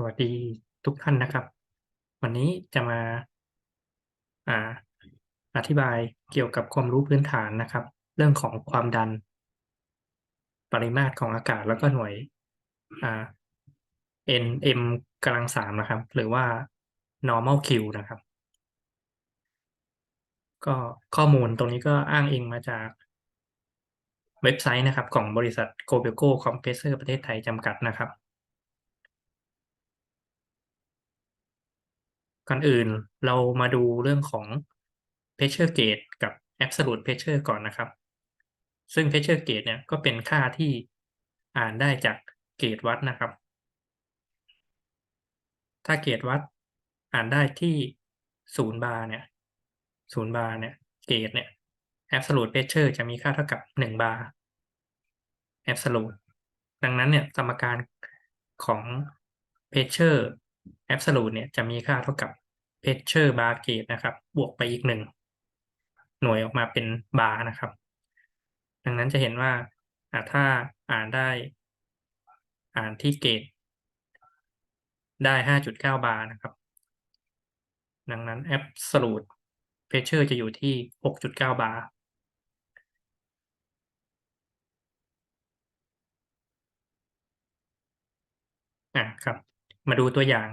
สวัสดีทุกท่านนะครับ วันนี้จะมาอาอธิบายเกี่ยวกับความรู้พื้นฐานนะครับ เรื่องของความดัน ปริมาตรของอากาศแล้วก็หน่วยอ่า nm กำลังสามนะครับ หรือว่า normal Q นะครับ ก็ข้อมูลตรงนี้ก็อ้างอิงมาจากเว็บไซต์นะครับ ของบริษัท Gobelco Compressor ประเทศไทยจำกัดนะครับ ก่อนอื่นเรามาดูเรื่องของ pressure gauge กับ absolute pressure ก่อนนะครับ ซึ่ง pressure gauge เนี่ยก็เป็นค่าที่อ่านได้จากเกจวัดนะครับ ถ้าเกจวัดอ่านได้ที่ศูนย์บาร์เนี่ยศูนย์บาร์เนี่ยเกจเนี่ย absolute pressure จะมีค่าเท่ากับหนึ่งบาร์ absolute ดังนั้นเนี่ยสมการของ pressure absolute เนี่ยจะมีค่าเท่ากับ pressure bar gauge นะครับ บวกไปอีกหนึ่งหน่วยออกมาเป็นบาร์นะครับ ดังนั้นจะเห็นว่าถ้าอ่านได้ อ่านที่เกจได้5.9บาร์นะครับ ดังนั้น absolute pressure จะอยู่ที่6.9บาร์อะครับ มาดูตัวอย่าง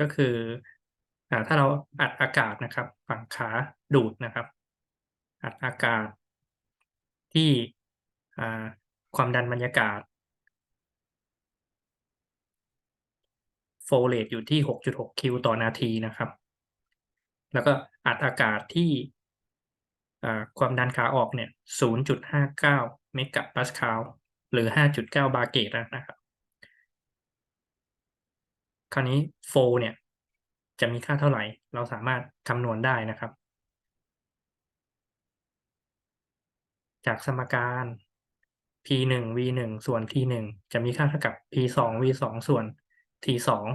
ก็คืออถ้าเราอัดอากาศนะครับ ฝั่งขาดูดนะครับ อัดอากาศที่ความดันบรรยากาศโฟเลตอยู่ที่ 6.6 คิวต่อนาทีนะครับ แล้วก็อัดอากาศที่ความดันขาออกเนี่ย 0.59 เมกะปาสคาล หรือ 5.9 บาร์เกตนะครับ คราวนี้โฟเนี่ย จะมีค่าเท่าไหร่ เราสามารถคำนวณได้นะครับ จากสมการ p หนึ่ง v หนึ่งส่วน t หนึ่งจะมีค่าเท่ากับ p สอง v สองส่วน t สอง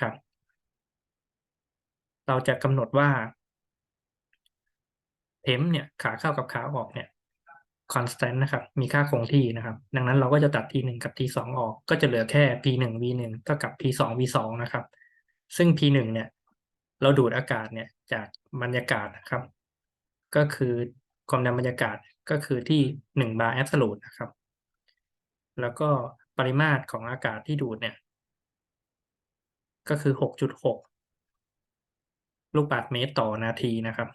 ครับ เราจะกำหนดว่าเทมเนี่ยขาเข้ากับขาออกเนี่ย constant นะครับ มีค่าคงที่นะครับ ดังนั้นเราก็จะตัด t หนึ่งกับ t สองออก ก็จะเหลือแค่ p หนึ่ง v หนึ่งเท่ากับ p สอง v สองนะครับ ซึ่ง p หนึ่งเนี่ย เราดูดอากาศเนี่ยจากบรรยากาศนะครับ ก็คือความดันบรรยากาศก็คือที่หนึ่งบาร์แอบสูตนะครับ แล้วก็ปริมาตรของอากาศที่ดูดเนี่ย ก็คือหกจุดหกลูกบาศก์เมตรต่อนาทีนะครับ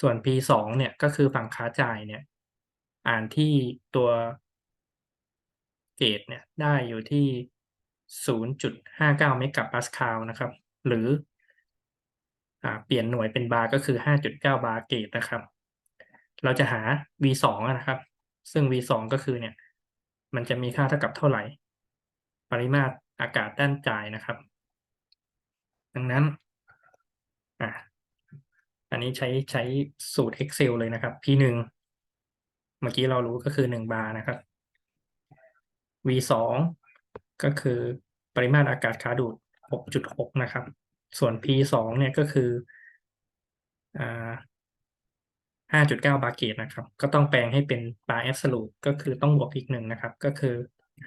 ส่วน P สองเนี่ยก็คือฝั่งขาจ่ายเนี่ย อ่านที่ตัวเกตเนี่ยได้อยู่ที่ 0.59 เมกะปาสคาลนะครับ หรือเปลี่ยนหน่วยเป็นบาร์ก็คือ 5.9 บาร์เกตนะครับ เราจะหา v สองนะครับ ซึ่ง v สองก็คือเนี่ย มันจะมีค่าเท่ากับเท่าไหร่ ปริมาตรอากาศด้านจ่ายนะครับ ดังนั้นอะ อันนี้ใช้ใช้สูตร Excel เลยนะครับ P หนึ่งเมื่อกี้เรารู้ก็คือหนึ่งบาร์นะครับ V สองก็คือปริมาตรอากาศขาดูด 6.6 นะครับ ส่วน P สองเนี่ยก็คืออ่าห้าจุดเก้าบาเกตนะครับ ก็ต้องแปลงให้เป็นบาร์แอบสูตก็คือต้องบวกอีกหนึ่งนะครับ ก็คือ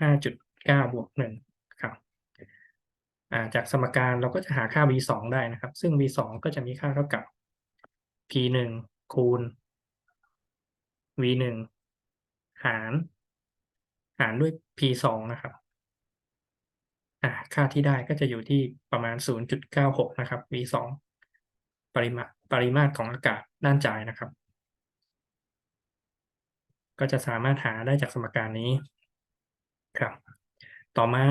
ห้าจุดเก้าบวกหนึ่งครับจากสมการเราก็จะหาค่า v สองได้นะครับ ซึ่ง v สองก็จะมีค่าเท่ากับ p หนึ่งคูณ v หนึ่งหาร หารด้วย p สองนะครับอ่าค่าที่ได้ก็จะอยู่ที่ประมาณ 0.96 นะครับ v สองปริมาตรปริมาตรของอากาศด้านจ่ายนะครับ ก็จะสามารถหาได้จากสมการนี้ครับ ต่อมา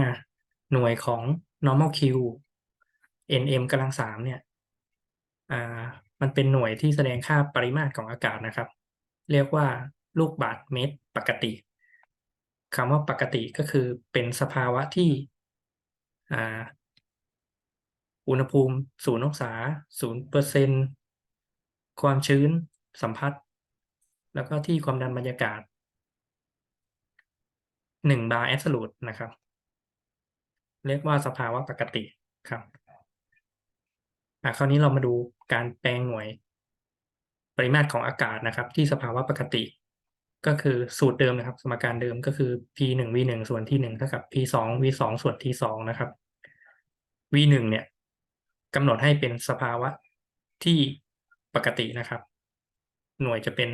หน่วยของ normal q nm กำลังสามเนี่ยอ่า มันเป็นหน่วยที่แสดงค่าปริมาตรของอากาศนะครับ เรียกว่าลูกบาศก์เมตรปกติคำว่าปกติก็คือเป็นสภาวะที่อุณหภูมิศูนย์องศาศูนย์เปอร์เซนความชื้นสัมผัส แล้วก็ที่ความดันบรรยากาศหนึ่งบาร์แอบสูตนะครับ เรียกว่าสภาวะปกติครับคราวนี้เรามาดู การแปลงหน่วย ปริมาตรของอากาศนะครับ ที่สภาวะปกติ ก็คือสูตรเดิมนะครับ สมการเดิมก็คือ p 1 v 1ส่วน t 1เท่ากับ p 2 v 2ส่วน t 2นะครับ v 1เนี่ยกำหนดให้เป็นสภาวะที่ปกตินะครับ หน่วยจะเป็น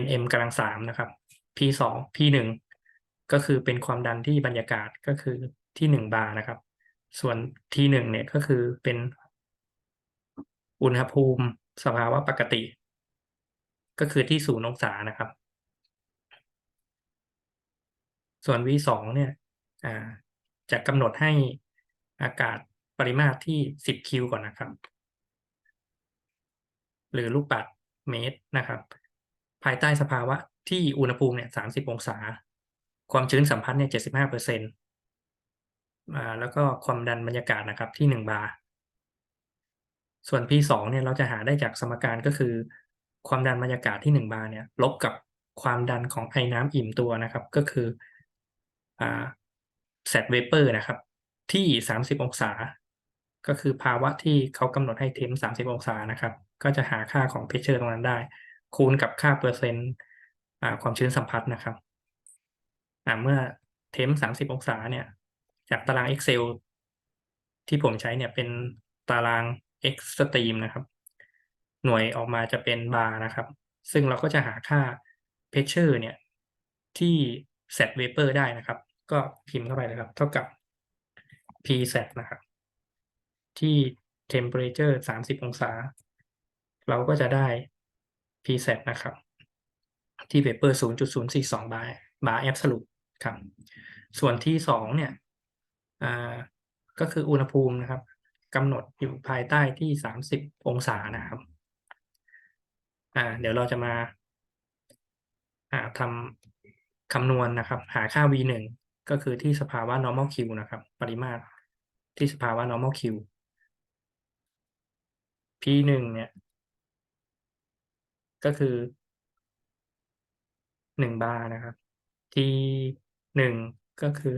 nm กำลังสามนะครับ p 2 p 1ก็คือเป็นความดันที่บรรยากาศก็คือที่หนึ่งบาร์นะครับ ส่วน t 1เนี่ยก็คือเป็น อุณหภูมิสภาวะปกติ ก็คือที่ศูนย์องศานะครับ ส่วน v 2 เนี่ยจะกำหนดให้อากาศปริมาตรที่ 10 คิวก่อนนะครับ หรือลูกบาศก์เมตรนะครับ ภายใต้สภาวะที่อุณหภูมิเนี่ย 30 องศา ความชื้นสัมพัทธ์เนี่ย 75เปอร์เซ็นต์แล้วก็ความดันบรรยากาศนะครับที่ 1 บาร์ ส่วน P2 เนี่ยเราจะหาได้จากสมการก็คือ ความดันบรรยากาศที่ 1 บาร์เนี่ยลบกับความดันของไอ้น้ำอิ่มตัวนะครับ ก็คืออ่าแซดเวเปอร์นะครับ ที่ 30 องศา ก็คือภาวะที่เขากำหนดให้เทม 30 องศานะครับ ก็จะหาค่าของเพชเชอร์ตรงนั้นได้ คูณกับค่าเปอร์เซ็นต์ความชื้นสัมผัสนะครับเมื่อเทม 30 องศาเนี่ย จากตาราง Excel ที่ผมใช้เนี่ยเป็นตาราง Extreme นะครับ หน่วยออกมาจะเป็นบาร์นะครับ ซึ่งเราก็จะหาค่าเพชเชอร์เนี่ย ที่ set vapor ได้นะครับ ก็พิมพ์เข้าไปเลยครับ เท่ากับ p set นะครับ ที่ temperature 30 องศา เราก็จะได้ p set นะครับ ที่ vapor 0.042 บาร์บาร์ absolute ครับ ส่วนที่ 2 เนี่ยก็คืออุณหภูมินะครับ กำหนดอยู่ภายใต้ที่ 30 องศานะครับ อ่า เดี๋ยวเราจะมาอ่าทำคำนวณนะครับ หาค่า v 1ก็คือที่สภาวะ normal Q นะครับ ปริมาตรที่สภาวะ normal Q p 1เนี่ย ก็คือ1บาร์นะครับ t 1ก็คือ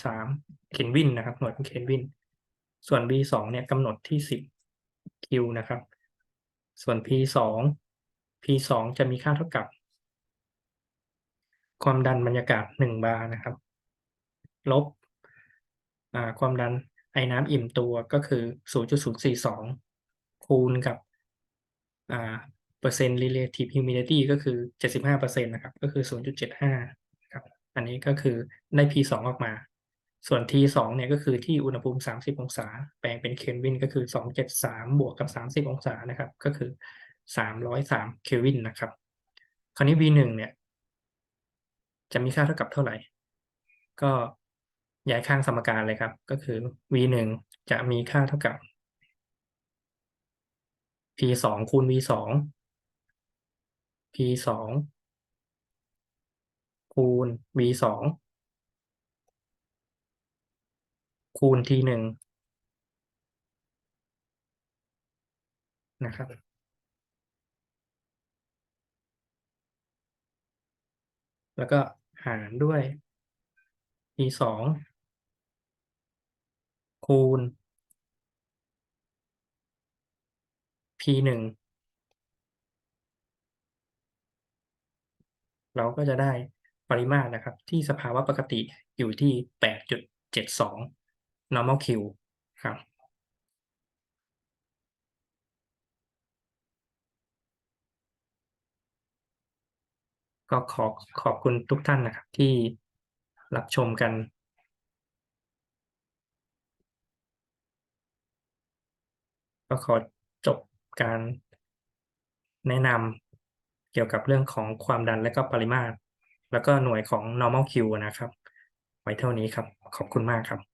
273เคลวินนะครับ หน่วยเป็นเคลวิน ส่วน b 2เนี่ยกำหนดที่10 q นะครับ ส่วน p 2 p 2จะมีค่าเท่ากับ ความดันบรรยากาศ1บาร์นะครับ ลบความดันไอ้น้ำอิ่มตัวก็คือ 0.042 คูณกับเปอร์เซ็นต์ relative humidity ก็คือ 75%นะครับ ก็คือ 0.75ครับอันนี้ก็คือได้ P2 ออกมา ส่วน T2 เนี่ยก็คือที่อุณหภูมิ 30 องศา แปลงเป็นเคลวินก็คือ 273 บวกกับ 30 องศานะครับ ก็คือ 303 เคลวินนะครับ คราวนี้ V1 เนี่ย จะมีค่าเท่ากับเท่าไหร่ ก็ย้ายข้างสมการเลยครับ ก็คือ v 1จะมีค่าเท่ากับ p 2คูณ v 2 p 2คูณ v 2 คูณ t 1นะครับ แล้วก็หารด้วย p 2คูณ p หนึ่งเราก็จะได้ปริมาตรนะครับ ที่สภาวะปกติอยู่ที่ 8.72 normal Q ครับก็ขอขอบคุณทุกท่านนะครับที่รับชมกัน ก็ขอจบการแนะนำเกี่ยวกับเรื่องของความดันและก็ปริมาตร แล้วก็หน่วยของ normal Q นะครับ ไว้เท่านี้ครับ ขอบคุณมากครับ